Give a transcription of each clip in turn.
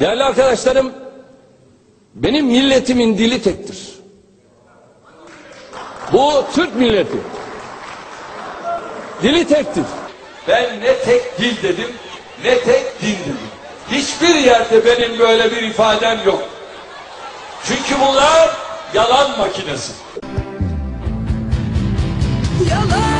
Değerli arkadaşlarım, benim milletimin dili tektir. Bu Türk milleti. Dili tektir. Ben ne tek dil dedim, ne tek din dedim. Hiçbir yerde benim böyle bir ifadem yok. Çünkü bunlar yalan makinesi. Yalan,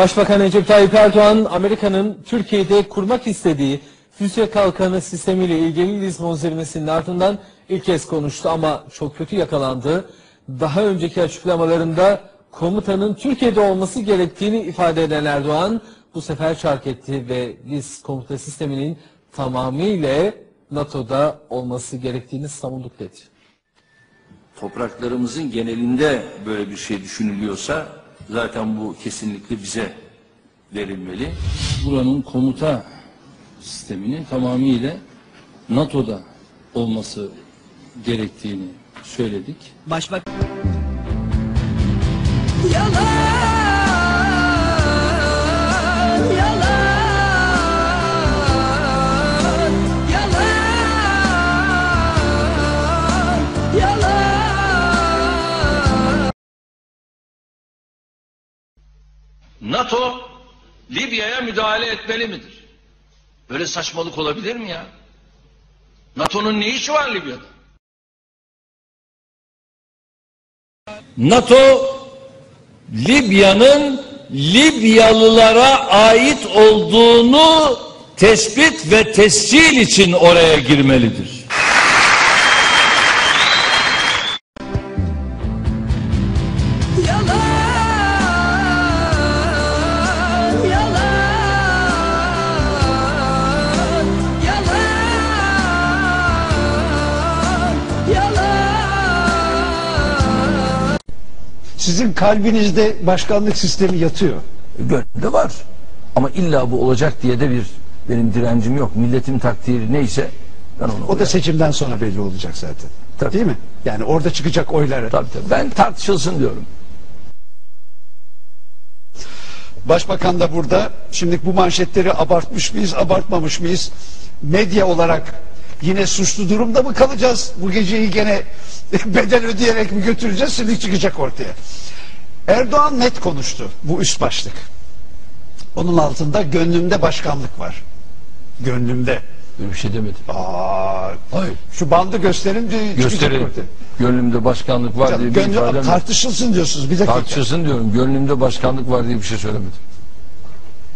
Başbakan Recep Tayyip Erdoğan, Amerika'nın Türkiye'de kurmak istediği füze kalkanı sistemiyle ilgili Lisbon zirvesinin ardından ilk kez konuştu ama çok kötü yakalandı. Daha önceki açıklamalarında komutanın Türkiye'de olması gerektiğini ifade eden Erdoğan bu sefer şark etti ve Lis komuta sisteminin tamamıyla NATO'da olması gerektiğini savunduk dedi. topraklarımızın genelinde böyle bir şey düşünülüyorsa zaten bu kesinlikle bize verilmeli. Buranın komuta sisteminin tamamıyla NATO'da olması gerektiğini söyledik. Başbakan Yalan, yalan, NATO Libya'ya müdahale etmeli midir? Böyle saçmalık olabilir mi ya? NATO'nun ne işi var Libya'da? NATO Libya'nın Libyalılara ait olduğunu tespit ve tescil için oraya girmelidir. Sizin kalbinizde başkanlık sistemi yatıyor. Gönlümde var. Ama illa bu olacak diye de bir benim direncim yok. Milletin takdiri neyse ben onu O da seçimden sonra belli olacak zaten. Tabii. Değil mi? Yani orada çıkacak oyları. Tabii tabii. Ben tartışılsın diyorum. Başbakan da burada. Şimdi bu manşetleri abartmış mıyız, abartmamış mıyız? Medya olarak yine suçlu durumda mı kalacağız? Bu geceyi gene bedel ödeyerek mi götüreceğiz? Şimdi çıkacak ortaya. Erdoğan net konuştu. Bu üst başlık. Onun altında gönlümde başkanlık var. Gönlümde. Böyle bir şey demedim. Aa, Hayır. şu bandı gösterin diye ortaya. Gönlümde başkanlık var diye bir yok. tartışılsın diyorsunuz. Bir dakika. Tartışılsın diyorum. Gönlümde başkanlık var diye bir şey söylemedim.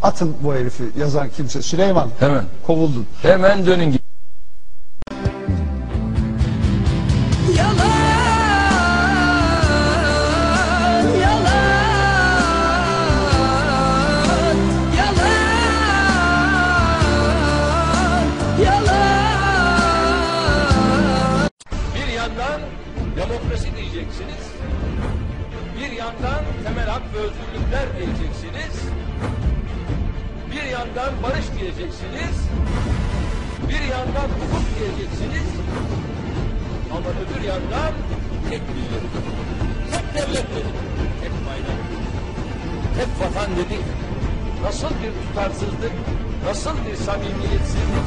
Atın bu herifi yazan kimse. Süleyman Hemen. kovuldun. Hemen dönün demokrasi diyeceksiniz. Bir yandan temel hak ve özgürlükler diyeceksiniz. Bir yandan barış diyeceksiniz. Bir yandan hukuk diyeceksiniz. Ama öbür yandan tek millet, tek devlet dedik, tek bayrak, tek vatan dedik. Nasıl bir tutarsızlık, nasıl bir samimiyetsizlik.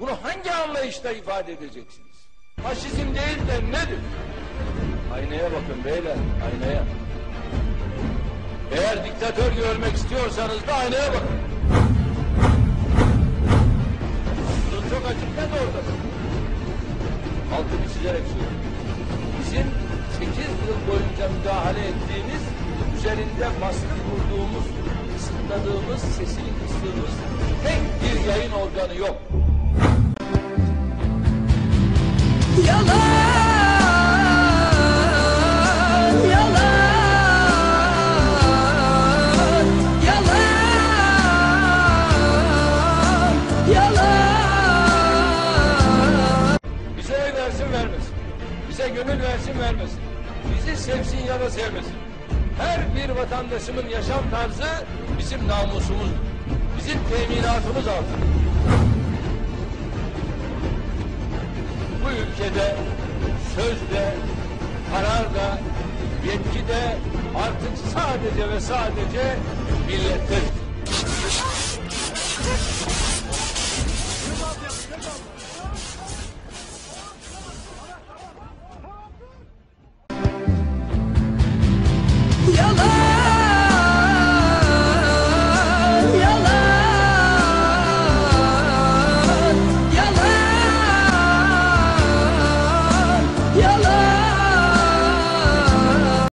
Bunu hangi anlayışla ifade edeceksiniz? Faşizm değil de nedir? Aynaya bakın beyler, aynaya. Eğer diktatör görmek istiyorsanız da aynaya bakın. Bunun çok açık net ortada. Altını çizerek söylüyorum. Bizim 8 yıl boyunca müdahale ettiğimiz, üzerinde baskı kurduğumuz, kısıtladığımız, sesini kıstığımız tek bir yayın organı yok. Bize gönül versin vermesin. Bizi sevsin ya da sevmesin. Her bir vatandaşımın yaşam tarzı bizim namusumuz. Bizim teminatımız altında. De, söz de, karar da, yetki de artık sadece ve sadece millettedir.